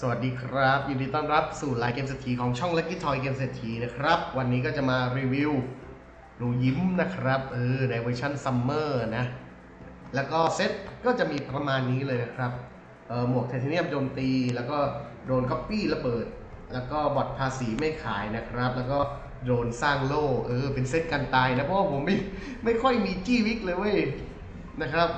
สวัสดีครับ ยินดีต้อนรับสู่รายเกมเศรษฐีของช่อง Lucky Toy เกมเศรษฐีนะครับ วันนี้ก็จะมารีวิวหนูยิ้มนะครับ เออในเวอร์ชันซัมเมอร์นะ แล้วก็เซ็ตก็จะมีประมาณนี้เลยนะครับเออหมวกไทเทเนียมโจมตี แล้วก็โดนก๊อปปี้ระเบิด แล้วก็บอทภาษีไม่ขายนะครับ แล้วก็โดนสร้างโล่เออเป็นเซตกันตายนะเพราะว่าผมไม่ไม่ค่อยมีจี้วิกเลยเว้ยนะครับ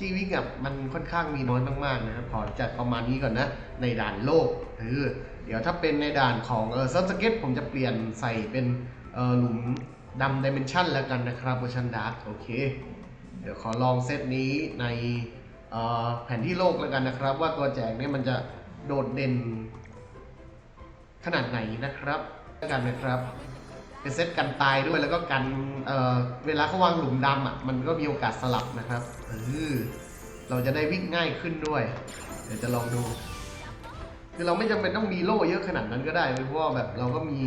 จีวิกอะมันค่อนข้างมีน้อยมากๆนะครับขอจัดประมาณนี้ก่อนนะ ในด่านโลกเออเดี๋ยวถ้าเป็นในด่านของเออซิร์ฟสเก็ตผมจะเปลี่ยนใส่เป็นเออหลุมดำดิเมนชันแล้วกันนะครับเวอร์ชันดาร์กโอเค เดี๋ยวขอลองเซตนี้ในเออแผนที่โลกแล้วกันนะครับ ว่าตัวแจกเนี่ยมันจะโดดเด่นขนาดไหนนะครับแล้วกันนะครับ เป็นเซตกันตายด้วยแล้วก็กันเเวลาเขาวางหลุมดำอะมันก็มีโอกาสสลับนะครับเออเราจะได้วิ่งง่ายขึ้นด้วย เดี๋ยวจะลองดู คือเราไม่จำเป็นต้องมีโล่เยอะขนาดนั้นก็ได้ เพราะว่าแบบเราก็มี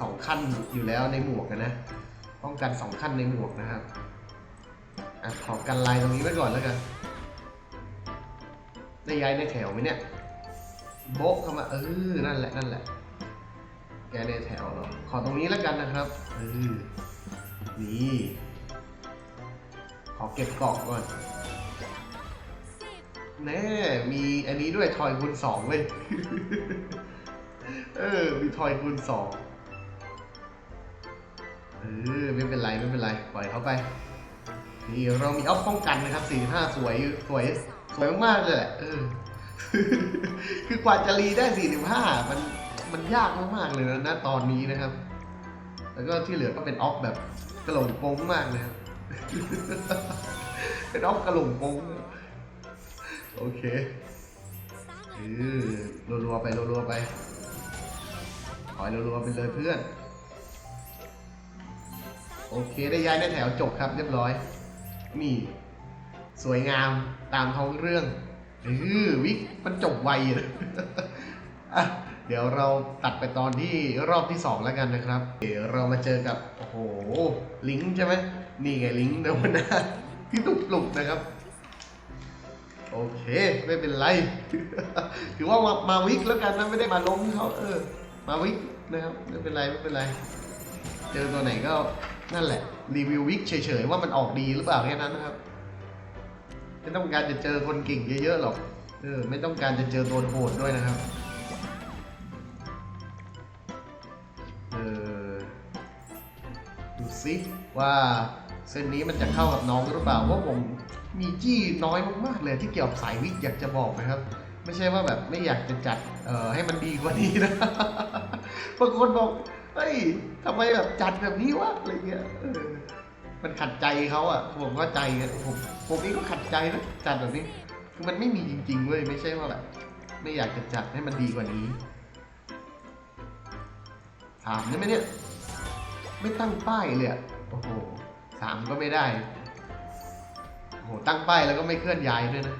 สองขั้นอยู่แล้วในหมวกนะป้องกันสองขั้นในหมวกนะครับอะขอกันลายตรงนี้ไว้ก่อนแล้วกันได้ย้ายในแถวไหมเนี่ยโบ๊ะเข้ามาเออนั่นแหละนั่นแหละ แกในแถวเหรอขอตรงนี้แล้วกันนะครับเออนี่ขอเก็บเกาะก่อนแน่มีอันนี้ด้วยทอยคูณสองเว้ยเออ มีทอยคูณสองเออไม่เป็นไรไม่เป็นไรปล่อยเขาไป นี่เรามีออฟป้องกันนะครับ45สวยสวยสวยมากๆเลยแหละเออคือกว่าจะรีได้45มัน มันยากมากๆเลยนะณตอนนี้นะครับ แล้วก็ที่เหลือก็เป็นออฟแบบกระหล่งโป้งมากเลยครับ เป็นออฟกระหล่งโป้งโอเคเออรัวๆไปรัวๆไปถอยรัวๆไปเลยเพื่อน โอเคได้ย้ายในแถวจบครับเรียบร้อย นี่ สวยงามตามท้องเรื่องเออวิกมันจบไวอะอะ เดี๋ยวเราตัดไปตอนที่รอบที่สองแล้วกันนะครับ เดี๋ยวเรามาเจอกับ โอ้โห ลิงใช่ไหมนี่ไงลิงก์นะวันนะที่ตุกปลุกนะครับ โอเค ไม่เป็นไร ถือว่ามามาวิกแล้วกันนะ ไม่ได้มาล้มเขาเออ มาวิกนะครับ ไม่เป็นไร ไม่เป็นไร เจอตัวไหนก็นั่นแหละ รีวิววิกเฉยๆ ว่ามันออกดีหรือเปล่าแค่นั้นนะครับ ไม่ต้องการจะเจอคนเก่งเยอะๆหรอก เออ ไม่ต้องการจะเจอตัวโหดด้วยนะครับ ดูสิว่าเส้นนี้มันจะเข้ากับน้องหรือเปล่าเพราะผมมีจี้น้อยมากๆเลยที่เกี่ยวกับสายวิทย์อยากจะบอกนะครับ ไม่ใช่ว่าแบบไม่อยากจะจัดเอ่อให้มันดีกว่านี้นะบางคนบอกเฮ้ยทำไมแบบจัดแบบนี้วะอะไรเงี้ยมันขัดใจเขาอะผมก็ใจผมผมเองก็ขัดใจนะจัดแบบนี้คือมันไม่มีจริงๆเว้ยไม่ใช่ว่าแบบไม่อยากจะจัดให้มันดีกว่านี้ถามได้ไหมเนี่ย ไม่ตั้งป้ายเลยอะโอ้โหสามก็ไม่ได้ โอ้โห ตั้งป้ายแล้วก็ไม่เคลื่อนย้ายด้วยนะ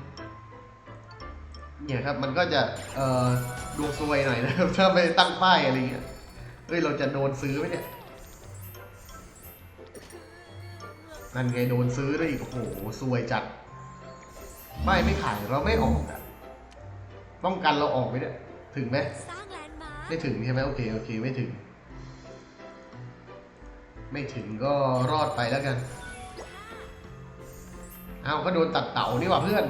เนี่ยครับ มันก็จะ เอ่อ ดวงซวยหน่อยนะครับ ถ้าไม่ตั้งป้ายอะไรเงี้ย เฮ้ย เราจะโดนซื้อไหมเนี่ย นั่นไงโดนซื้อด้วยอีก โอ้โห ซวยจัด ป้ายไม่ขาย เราไม่ออกอะป้องกันเราออกไหมเนี่ย ถึงไหม ไม่ถึงใช่ไหมโอเค โอเค ไม่ถึง ไม่ถึงก็รอดไปแล้วกัน เอาก็โดนตัดเต่านี่หว่าเพื่อน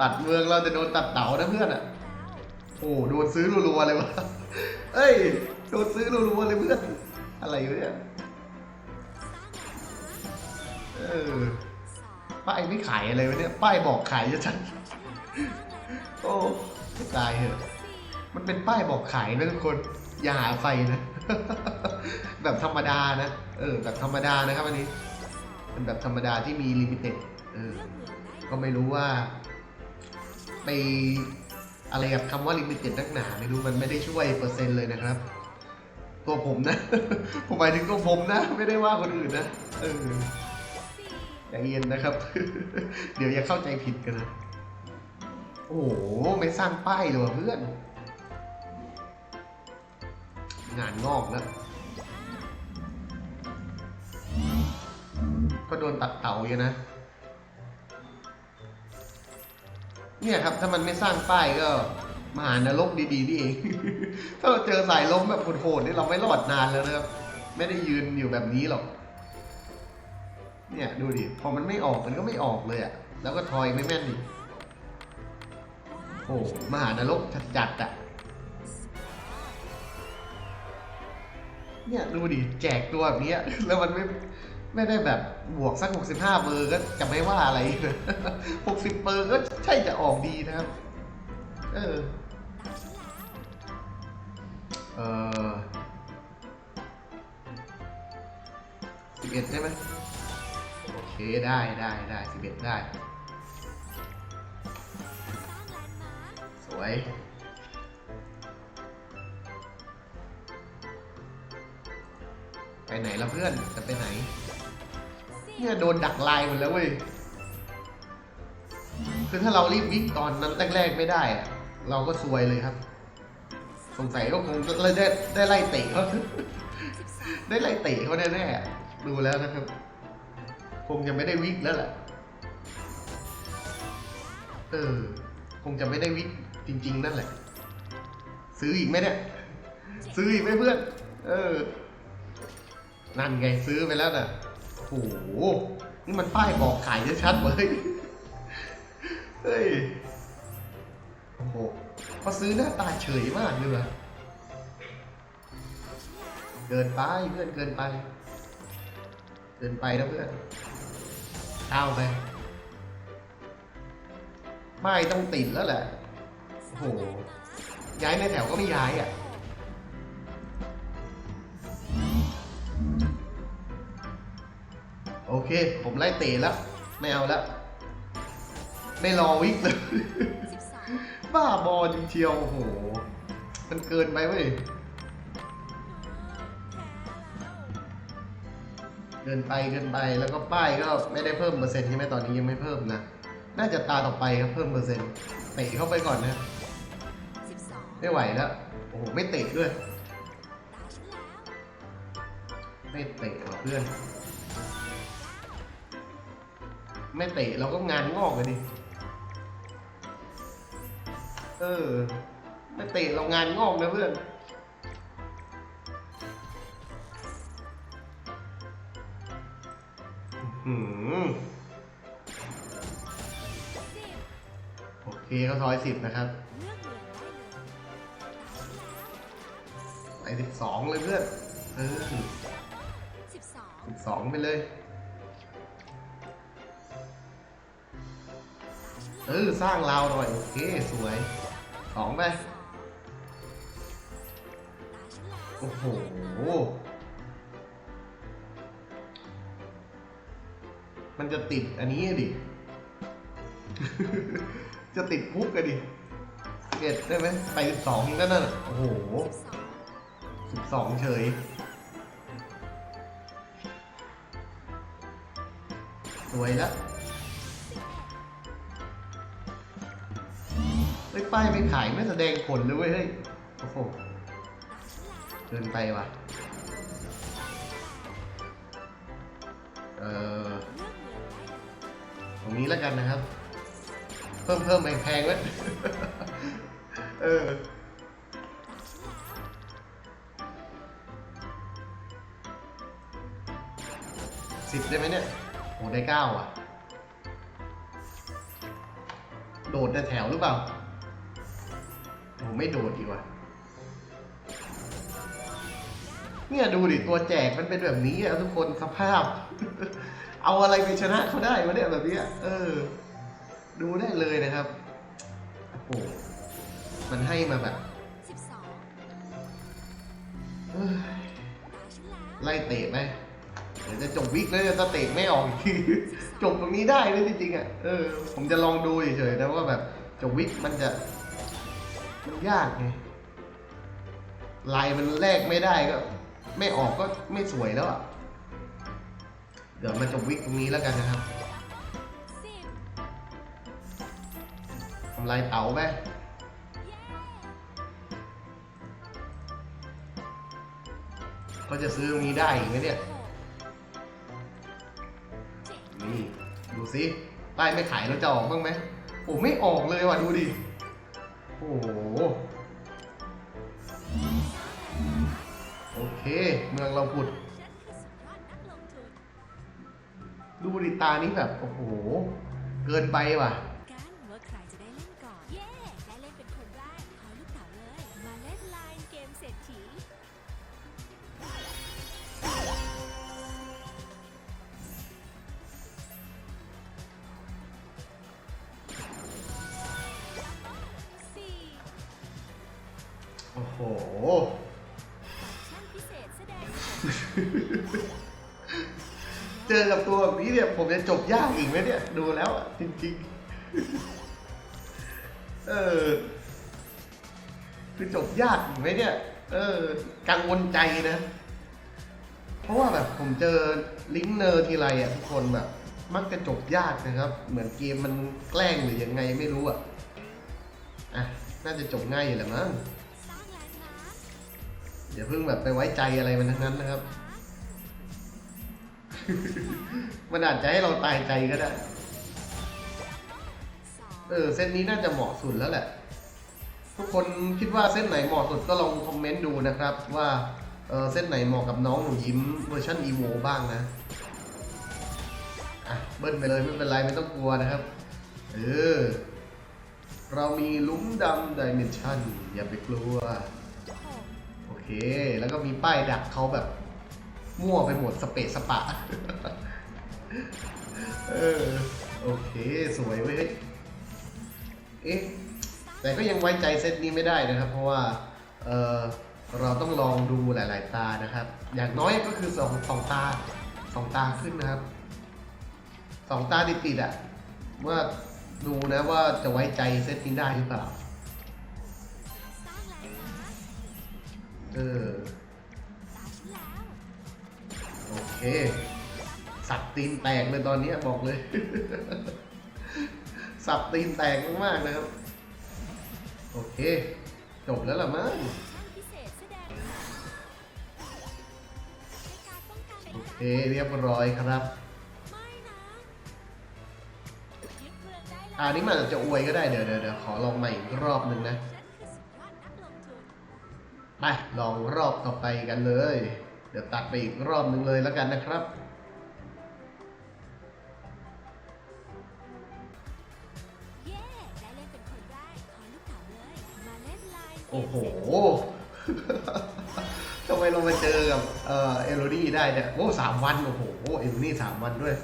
ตัดเมืองเราจะโดนตัดเต่านะเพื่อนอะ โอ้โดนซื้อรัวๆเลยวะเอ้ย โดนซื้อรัวๆเลยเพื่อน อะไรวะเนี่ยเออป้ายไม่ขายอะไรวะเนี่ย ป้ายบอกขายจะชัดโอ้ตายเหอะ มันเป็นป้ายบอกขายนะทุกคน อย่าหาใส่นะ แบบธรรมดานะ เออ แบบธรรมดานะครับอันนี้เป็นแบบธรรมดาที่มีลิมิเต็ดเออ ก็ไม่รู้ว่า ไปอะไรกับคำว่าลิมิเต็ดนักหนาไม่รู้มันไม่ได้ช่วยเปอร์เซ็นต์เลยนะครับ ตัวผมนะ ผมหมายถึงตัวผมนะ ไม่ได้ว่าคนอื่นนะ เออใจเย็นนะครับ เดี๋ยวอย่าเข้าใจผิดกันนะ โอ้โห ไม่สร้างป้ายเลยเพื่อน งานงอกแล้ว ก็โดนตัดเต่าอยู่นะ เนี่ยครับถ้ามันไม่สร้างป้ายก็มหานรกดีๆนี่เอง ถ้าเราเจอสายล้มแบบโหดๆนี่เราไม่รอดนานแล้วนะครับ ไม่ได้ยืนอยู่แบบนี้หรอก เนี่ยดูดิ พอมันไม่ออกมันก็ไม่ออกเลยอะแล้วก็ทอยไม่แม่นดิโอ้มหานรกจัดๆอะ เนี่ยดูดิแจกตัวแบบนี้แล้วมันไม่ไม่ได้แบบบวกสัก 65เบอร์ก็จะไม่ว่าอะไร 60เบอร์ก็ใช่จะออกดีนะครับ เออ เออสิบเอ็ดใช่ไหมโอเคได้ได้ได้สิบเอ็ดได้ สวย ไปไหนละเพื่อนจะไปไหน เนี่ยโดนดักลายหมดแล้วเว้ย คือถ้าเรารีบวิ่งตอนนั้นแรกๆไม่ได้อะเราก็ซวยเลยครับ สงสัยก็คงได้ได้ได้ไล่เตะเขาได้ไล่เตะเขาแน่ๆดูแล้วนะครับ คงจะไม่ได้วิกแล้วแหละเออคงจะไม่ได้วิกจริง ๆ นั่นแหละ ซื้ออีกไหมเนี่ย ซื้ออีกไหมเพื่อน เออ นั่นไงซื้อไปแล้วน่ะโอ้โหนี่มันป้ายบอกขายชัดๆเลยเฮ้ย โอ้โหพอซื้อหน้าตาเฉยมากเลยว่ะเกินไปเพื่อนเกินไป เกินไปนะเพื่อนเอาไปไม่ต้องติดแล้วแหละโอ้โหย้ายในแถวก็ไม่ย้ายอะ เค ผมไล่เตะแล้ว ไม่เอาแล้ว ไม่รอวิกเลย บ้าบอจริงเชียวโอ้โห มันเกินไปเว้ย เกินไปเกินไป แล้วก็ป้ายก็ไม่ได้เพิ่มเปอร์เซ็นต์ใช่ไหมตอนนี้ยังไม่เพิ่มนะ น่าจะตาต่อไปครับเพิ่มเปอร์เซ็นต์ เตะเข้าไปก่อนนะ ไม่ไหวแล้ว โอ้โห ไม่เตะด้วย ไม่เตะเพื่อน ไม่เตะเราก็งานงอกเลยดิ เออ ไม่เตะเรางานงอกนะเพื่อนหือโอเคเขาซอยสิบนะครับไปสิบสองเลยเพื่อน เออสิบสองไปเลย เออสร้างราวหน่อย โอเค สวยสองไปโอ้โหมันจะติดอันนี้ดิ จะติดคุกกันดิเอ็ดได้ไหมไปสิบสองก็นั่นน่ะโอ้โหสิบสองเฉย สวยแล้ว ฮ้ยป้ายไม่ขายไม่แสดงผลเลยเว้ยเฮ้ยโอ้โหเกินไปว่ะเออตรงนี้แล้วกันนะครับ เพิ่มเพิ่มแพงๆไว้เออสิบได้ไหมเนี่ยโอ้ได้เก้าอะ โดดในแถวหรือเปล่า ไม่โดดดีกว่าเนี่ยดูดิตัวแจกมันเป็นแบบนี้อะทุกคนสภาพ เอาอะไรไปชนะเขาได้วะเนี่ยแบบเนี้ยเออ ดูได้เลยนะครับโอ้โหมันให้มาแบบไล่เตะไหมเดี๋ยวจะจบวิกแล้วจะเตะไม่ออกอีกทีจบตรงนี้ได้เลยจริงๆอะเออผมจะลองดูเฉยๆนะว่าแบบจบวิกมันจะ มันยากไงลายมันแลกไม่ได้ก็ ไม่ออกก็ไม่สวยแล้วอะ เดี๋ยวมาจบวิกตรงนี้แล้วกันนะครับทำลายเต๋าไปก็จะซื้อตรงนี้ได้อีกไหมเนี่ย นี่ ดูสิป้ายไม่ขายแล้วจะออกบ้างไหมโอ้ไม่ออกเลยว่ะ ดูดิ โอ้โห โอเค เมืองเราผุด ดูดิตานี้แบบ โอ้โห เกินไปว่ะ โห เจอกับตัวแบบนี้เนี่ย ผมจะจบยากอีกไหมเนี่ย ดูแล้วอะจริงๆ เออ คือจบยากอีกไหมเนี่ย เออ กังวลใจนะ เพราะว่าแบบผมเจอลิงเนอร์ทีไรอะทุกคนแบบ มักจะจบยากนะครับ เหมือนเกมมันแกล้งหรือยังไงไม่รู้อะ อะ น่าจะจบง่ายอยู่แหละมั้ง อย่าเพิ่งแบบไปไว้ใจอะไรมันทั้งนั้นนะครับ มันอาจจะให้เราตายใจก็ได้ เออ เส้นนี้น่าจะเหมาะสุดแล้วแหละ ทุกคนคิดว่าเส้นไหนเหมาะสุดก็ลองคอมเมนต์ดูนะครับ ว่าเออเส้นไหนเหมาะกับน้องหนูยิ้มเวอร์ชัน EVO บ้างนะอะเบิ้ลไปเลยไม่เป็นไรไม่ต้องกลัวนะครับ เออ เรามีลุ้มดำดิเมนชันอย่าไปกลัว เค แล้วก็มีป้ายดักเขาแบบ มั่วไปหมดสเปะสปะ เออ โอเค สวยเว้ย เอ๊ะ แต่ก็ยังไว้ใจเซตนี้ไม่ได้นะครับ เพราะว่า เออเราต้องลองดูหลาย ๆ ตานะครับ อย่างน้อยก็คือสองสองตาสองตาขึ้นนะครับสองตาติดๆอะว่าดูนะว่าจะไว้ใจเซตนี้ได้หรือเปล่า เออ โอเค สับตีนแตกเลยตอนนี้บอกเลย สับตีนแตกมากๆนะครับ โอเค จบแล้วล่ะมั้งเศษแสดงผลในการป้องกันโอเคเรียบร้อยครับอันนี้มันอาจจะอวยก็ได้เดี๋ยวเดี๋ยวขอลองใหม่อีกรอบหนึ่งนะ ไปลองรอบต่อไปกันเลย เดี๋ยวตัดไปอีกรอบหนึ่งเลยแล้วกันนะครับเย้ได้เล่นเป็นคนแรกขอลูกเต๋าเลยมาเล่นไลน์เกมโอ้โหเศรษฐีทำไมเรามาเจอกับเอ่อเอโรดี้ได้เนี่ย โอ้สามวัน โอ้โห เอโรดี้สามวันด้วย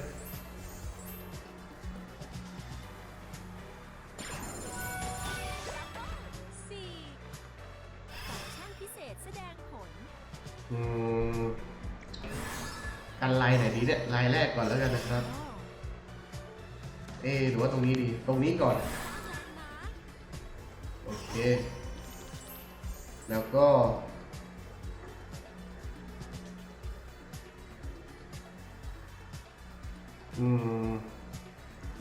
ลายแรกก่อนแล้วกันนะครับ เอหรือว่าตรงนี้ดีตรงนี้ก่อน โอเค แล้วก็ อืม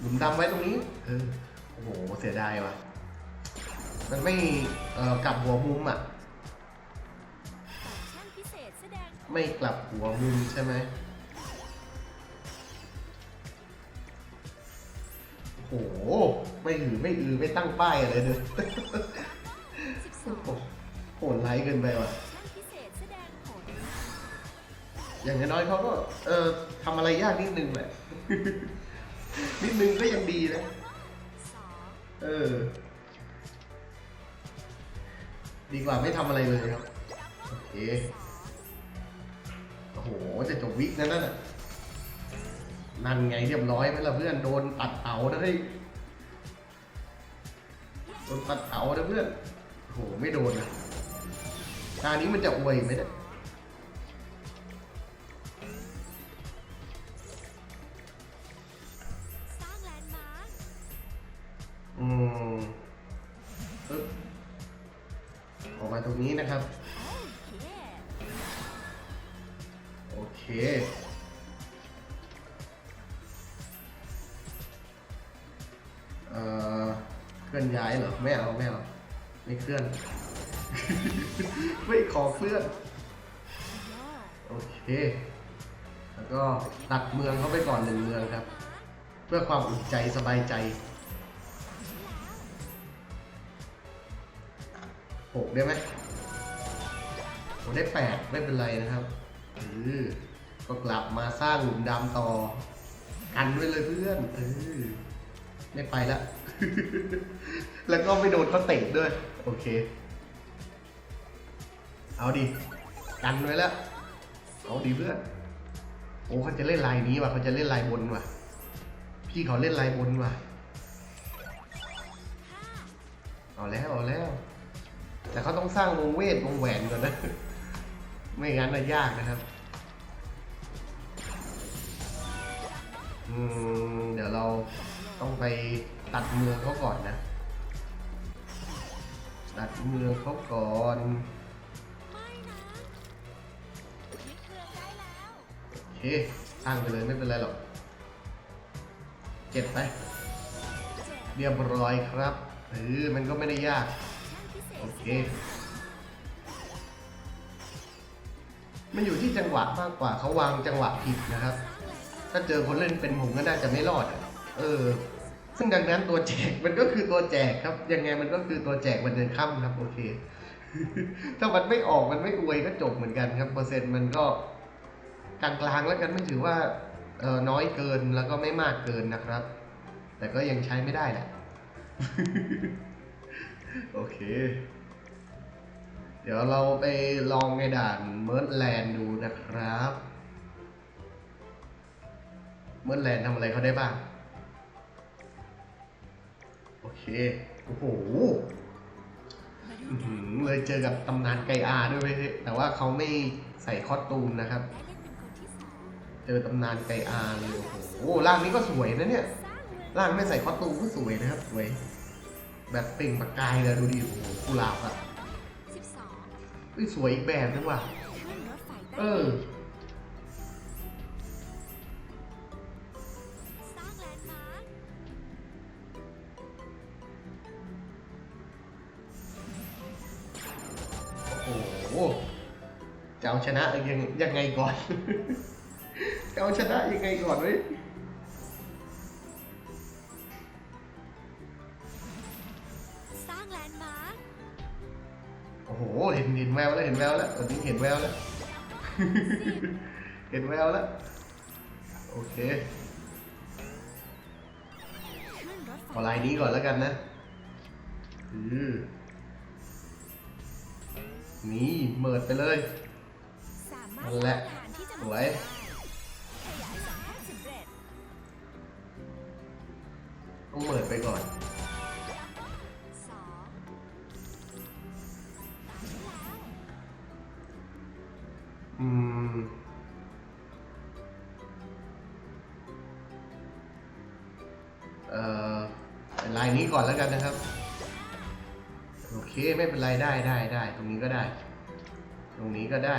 หลุมดำไว้ตรงนี้ เออ โอ้โห เสียดายว่ะ มันไม่ เอ่อกลับหัวมุมอะไม่กลับหัวมุมใช่ไหม โอ้โห ไม่หือไม่อือไม่ตั้งป้ายอะไรเลยสิบสองโอ้โหโหดไลค์เกินไปว่ะฟังก์ชันพิเศษแสดงผลอย่างน้อยๆเขาก็ เออทำอะไรยากนิดนึงแหละ นิดนึงก็ยังดีนะสองเออ ดีกว่าไม่ทำอะไรเลยครับ โอเค โอ้โหจะจบวิกนั่นน่ะ นั่นไงเรียบร้อยไหมล่ะเพื่อนโดนตัดเต๋านะเฮ้ยโดนตัดเต๋านะเพื่อนโหไม่โดนนะตานี้มันจะอวยไหมเนี่ยอืมปึ๊บออกมาตรงนี้นะครับ โอเค ย้ายเหรอไม่เอาไม่เอาไม่เคลื่อน ไม่ขอเคลื่อน โอเค แล้วก็ตัดเมืองเข้าไปก่อนหนึ่งเมืองครับ เพื่อความอุ่นใจสบายใจหกได้ไหมโอได้แปดไม่เป็นไรนะครับเออก็กลับมาสร้างหลุมดำต่อ กันไว้เลยเพื่อนเออไม่ไปละ แล้วก็ไม่โดนเขาเตะด้วย โอเค เอาดิกันไว้แล้ว เอาดีเพื่อนโอ้เขาจะเล่นลายนี้ว่ะเขาจะเล่นลายบนว่ะ พี่เขาเล่นลายบนว่ะ เอาแล้วเอาแล้ว แต่เขาต้องสร้างวงเวทวงแหวนก่อนนะ ไม่งั้นน่ะยากนะครับอืมเดี๋ยวเราต้องไป ตัดเมืองเขาก่อนนะ ตัดเมืองเขาก่อนเมืองได้แล้วโอเคสร้างไปเลยไม่เป็นไรหรอกเจ็ดไปเรียบร้อยครับเออมันก็ไม่ได้ยาก โอเคมันอยู่ที่จังหวะมากกว่าเขาวางจังหวะผิดนะครับ ถ้าเจอคนเล่นเป็นผมก็น่าจะไม่รอด เออ ซึ่งดังนั้นตัวแจกมันก็คือตัวแจกครับ ยังไงมันก็คือตัวแจกวันเดินค่ำครับ โอเค ถ้ามันไม่ออกมันไม่อวยก็จบเหมือนกันครับ เปอร์เซ็นต์มันก็กลางๆแล้วกันไม่ถือว่าเออน้อยเกินแล้วก็ไม่มากเกินนะครับ แต่ก็ยังใช้ไม่ได้แหละ โอเค เดี๋ยวเราไปลองในด่านเมิร์ดแลนด์ดูนะครับ เมิร์ดแลนด์ทำอะไรเขาได้บ้าง โอเค โอ้โหมาดูอื้อกัหืนอเลยเจอกับตำนานไกอาด้วยเว้ยแต่ว่าเขาไม่ใส่คอสตูมนะครับได้เล่นเป็นคนที่สองเจอตำนานไกอาเลยโอ้โหร่างนี้ก็สวยนะเนี่ยสร้างเมืองร่างไม่ใส่คอสตูมก็สวยนะครับสวย แบบเปล่งประกายเลยดูดิโอ้โหกุหลาบอะสิบสองเฮ้ยสวยอีกแบบนึงว่ะขึ้นรถไฟใต้เออ จะเอาชนะยังยังไงก่อน จะเอาชนะยังไงก่อนเว้ยสร้างแลนด์มาร์คโอ้โห เห็นเห็นแววแล้วเห็นแววแล้วตอนนี้เห็นแววแล้ว เห็นแววแล้ว โอเคขึ้นรถไฟเอาลายนี้ก่อนแล้วกันนะอือนี่เมิดไปเลยสามารถ นั่นแหละสวยต้องเมิดไปก่อนอืมเอ่อเป็นลายนี้ก่อนแล้วกันนะครับ โอเคไม่เป็นไรได้ได้ได้ตรงนี้ก็ได้ ตรงนี้ก็ได้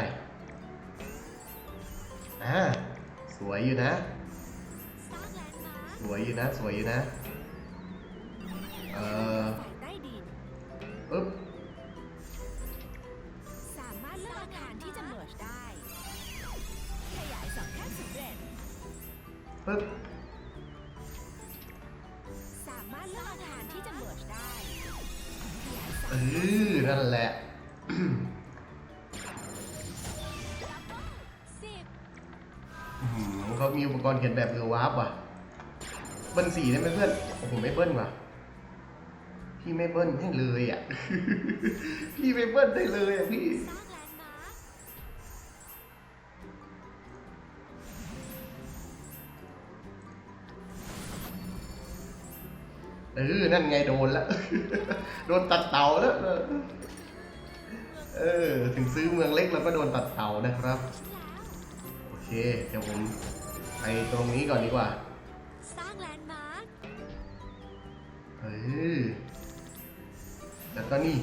อ่าสวยอยู่นะสร้างแลนด์มาร์คสวยอยู่นะ สวยอยู่นะ เอ่อไฟใต้ดินปึ๊บสามารถเลือกอาคารที่จะเมิร์จได้ขยายสองแท่งสำเร็จปึ๊บสามารถเลือกอาคารที่จะเมิร์จได้ขยายสาเอมอนั่นแหละ มีอุปกรณ์เขียนแบบเรือวาร์ปว่ะ เบิ้ลสี่ได้ไหมเพื่อนโอ้โหไม่เบิ้ลว่ะ พี่ไม่เบิ้ลให้เลยอะ พี่ไม่เบิ้ลได้เลยอะพี่เออ นั่นไงโดนล้วโดนตัดเต่าแล้ว เออ ถึงซื้อเมืองเล็กเราก็โดนตัดเต่านะครับ โอเค เดี๋ยวผม ไปตรงนี้ก่อนดีกว่า สร้างแลนด์มาร์คเออแล้วก็นี่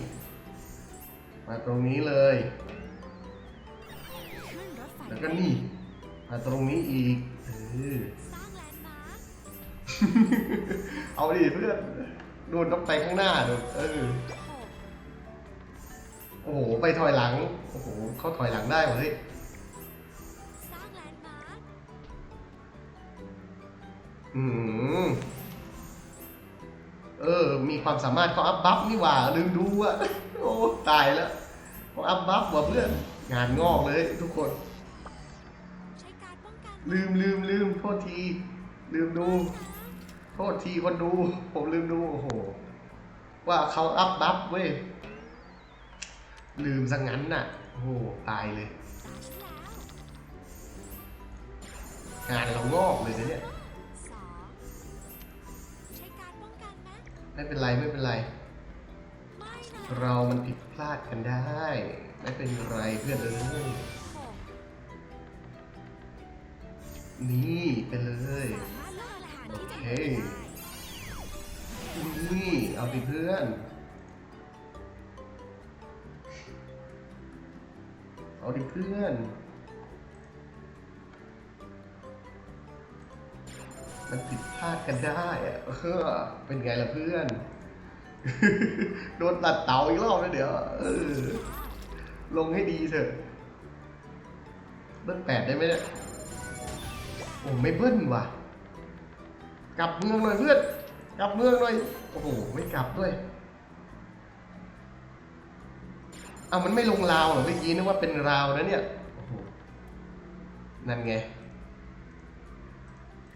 มาตรงนี้เลย ขึ้นรถไฟแล้วก็นี่ มาตรงนี้อีกเออสร้างแลนด์มาร์คเอาดิเพื่อนโดนต้องไปข้างหน้าดูเออหกโอ้โห ไปถอยหลัง โอ้โหเขาถอยหลังได้เว้ยสร้ อืมเออ มีความสามารถเขาอัพบัฟนี่หว่า ลืมดูอะโอ้ตายแล้วเขาอัพบัฟว่ะเพื่อน งานงอกเลย ทุกคน ลืมลืมลืมโทษที ลืมดู โทษทีคนดู ผมลืมดู โอ้โห ว่าเขาอัพบัฟเว้ย ลืมซะงั้นน่ะ โอ้โห ตายเลย งานเรางอกเลยนะเนี่ย ไม่เป็นไรไม่เป็นไร เรามันผิดพลาดกันได้ ไม่เป็นไรเพื่อนเอ้ยนี่ไปเลยสามารถเลือกอาหารที่จะโอเคนี่เอาไปเพื่อนเอาดิเพื่อน มันผิดพลาดกันได้อะเออเป็นไงล่ะเพื่อน โดนตัดเตาอีกรอบแล้วเดี๋ยวเออลงให้ดีเถอะ เบิ้ลแปดได้ไหมเนี่ย โอ้ไม่เบิ้ลว่ะ กลับเมืองหน่อยเพื่อน กลับเมืองหน่อย โอ้โหไม่กลับด้วยเอามันไม่ลงราวเหรอเมื่อกี้นึกว่าเป็นราวนะเนี่ย นั่นไง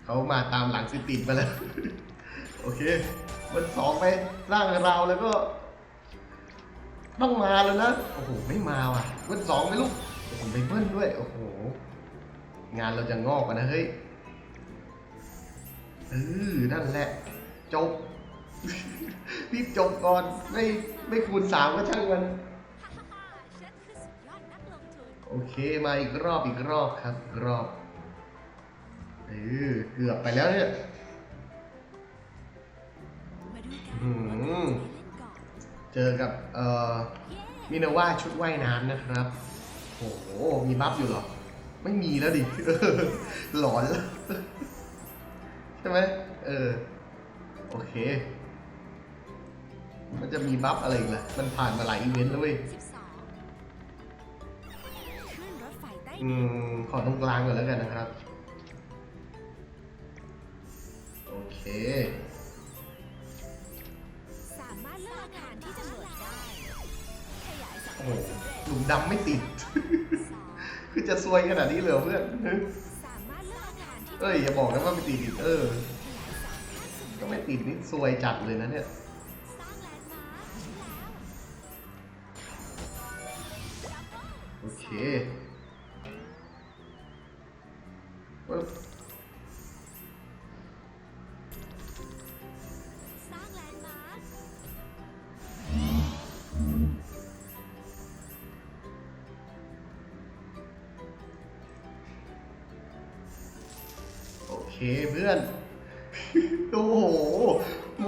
เขามาตามหลังสิติดมาแล้ว โอเควันสองไปร่างเราวแล้วก็ ต้องมาแล้วนะโอ้โหไม่มาว่ะวันสองไปลูกโอ้โหไปเบิ้ลด้วย โอ้โห งานเราจะงอกกันนะเฮ้ยเออนั่นแหละจบรีบจบก่อนไม่ไม่คูณสามก็ช่างมัน โอเคมาอีกรอบอีกรอบครับรอบ เออเกือบไปแล้วเนี่ยมาดูกันอืมว่าใครจะได้เล่นก่อนเจอกับเอ่อเย้มินาว่าชุดว่ายน้ำนะครับ โอ้โห มีบัฟอยู่เหรอ ไม่มีแล้วดิเออหลอนแล้ว ใช่ไหมเออ โอเค มันจะมีบัฟอะไรอีกล่ะ มันผ่านมาหลายอีเวนต์แล้วเว้ยสิบสองขึ้นรถไฟใต้อืดินมขอตรงกลางก่อนแล้วกันนะครับ โอเค สามารถเลือกอาคารที่จะหมดได้ ขยายสังโอ้คโหมสำเร็จหลุมดำไม่ติดสองคือจะซวยขนาดนี้เลยเหรอเพื่อน สามารถเลือกอาคารที่เอ้ยอย่าบอกนะว่าไม่ติดอีกเออ ขยายสามขั้นสำก็เร็จไม่ติดนี่ซวยจัดเลยนะเนี่ย สร้างแลนด์มาร์คแล้ว โอเค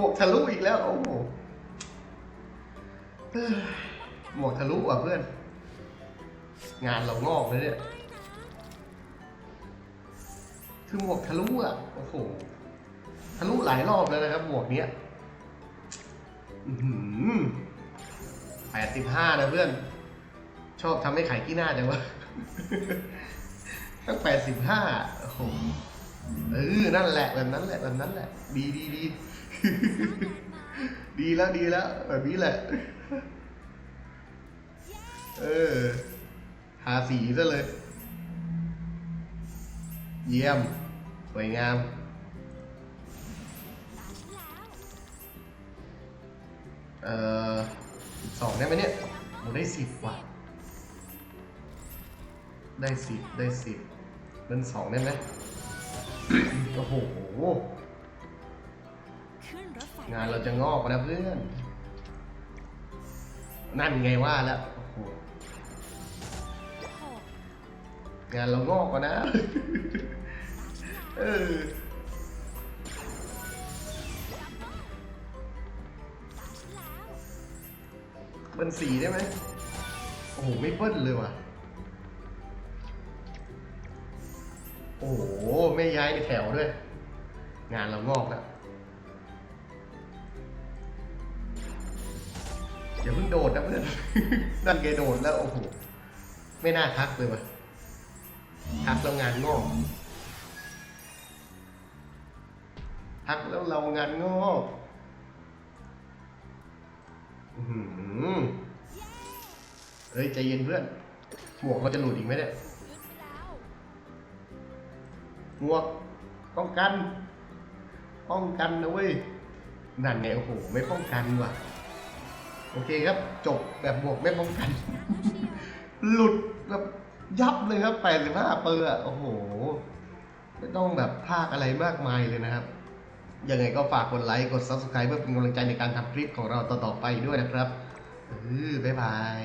กทะลุอีกแล้ว โอ้โหหมวกทะลุว่ะเพื่อน งานเรางอกเลยเนี่ย คือหมวกทะลุอะ โอ้โห ทะลุหลายรอบแล้วนะครับ หมวกเนี้ยแปดสิบห้านะเพื่อน ชอบทำให้ขายขี้หน้าจังวะ ตั้งแปดสิบห้าโอ้โหเออ นั่นแหละ แบบนั้นแหละ แบบนั้นแหละ ดีดีดี ดีแล้วดีแล้ว แบบนี้แหละ เออทาสีซะเลย เยี่ยม สวยงาม เอ่อสองได้ไหมเนี่ยโอ้ได้สิบว่ะ ได้สิบได้สิบเป็นสองได้ไหมโอ้โห งานเราจะงอกนะเพื่อน นั่นไงว่าแล้วงานเรางอกกันนะ เออเบิ้ลสีได้ไหม โอ้โห ไม่เบิ้ลเลยว่ะ โอ้โห ไม่ย้ายในแถวด้วย งานเรางอกแล้ว อย่าเพิ่งโดดนะเพื่อน นั่นแกโดดแล้วโอ้โห ไม่น่าทักเลยว่ะ ทักแล้วงานงอก ทักแล้วเรางานงอกอื้อหือเฮ้ยใจเย็นเพื่อน หมวกมันจะหลุดอีกไหมเนี่ยหมวกป้องกัน ป้องกันนะเว้ย นั่นไงโอ้โห ไม่ป้องกันว่ะ เคครับ จบแบบบวกไม่ป้องกัน หลุดแบบยับเลยครับ 85 เปอร์อะโอ้โห ไม่ต้องแบบพากอะไรมากมายเลยนะครับ ยังไงก็ฝากกดไลค์ กด Subscribe เพื่อเป็นกำลังใจในการทำคลิปของเราต่อๆไปด้วยนะครับเออบ๊ายบาย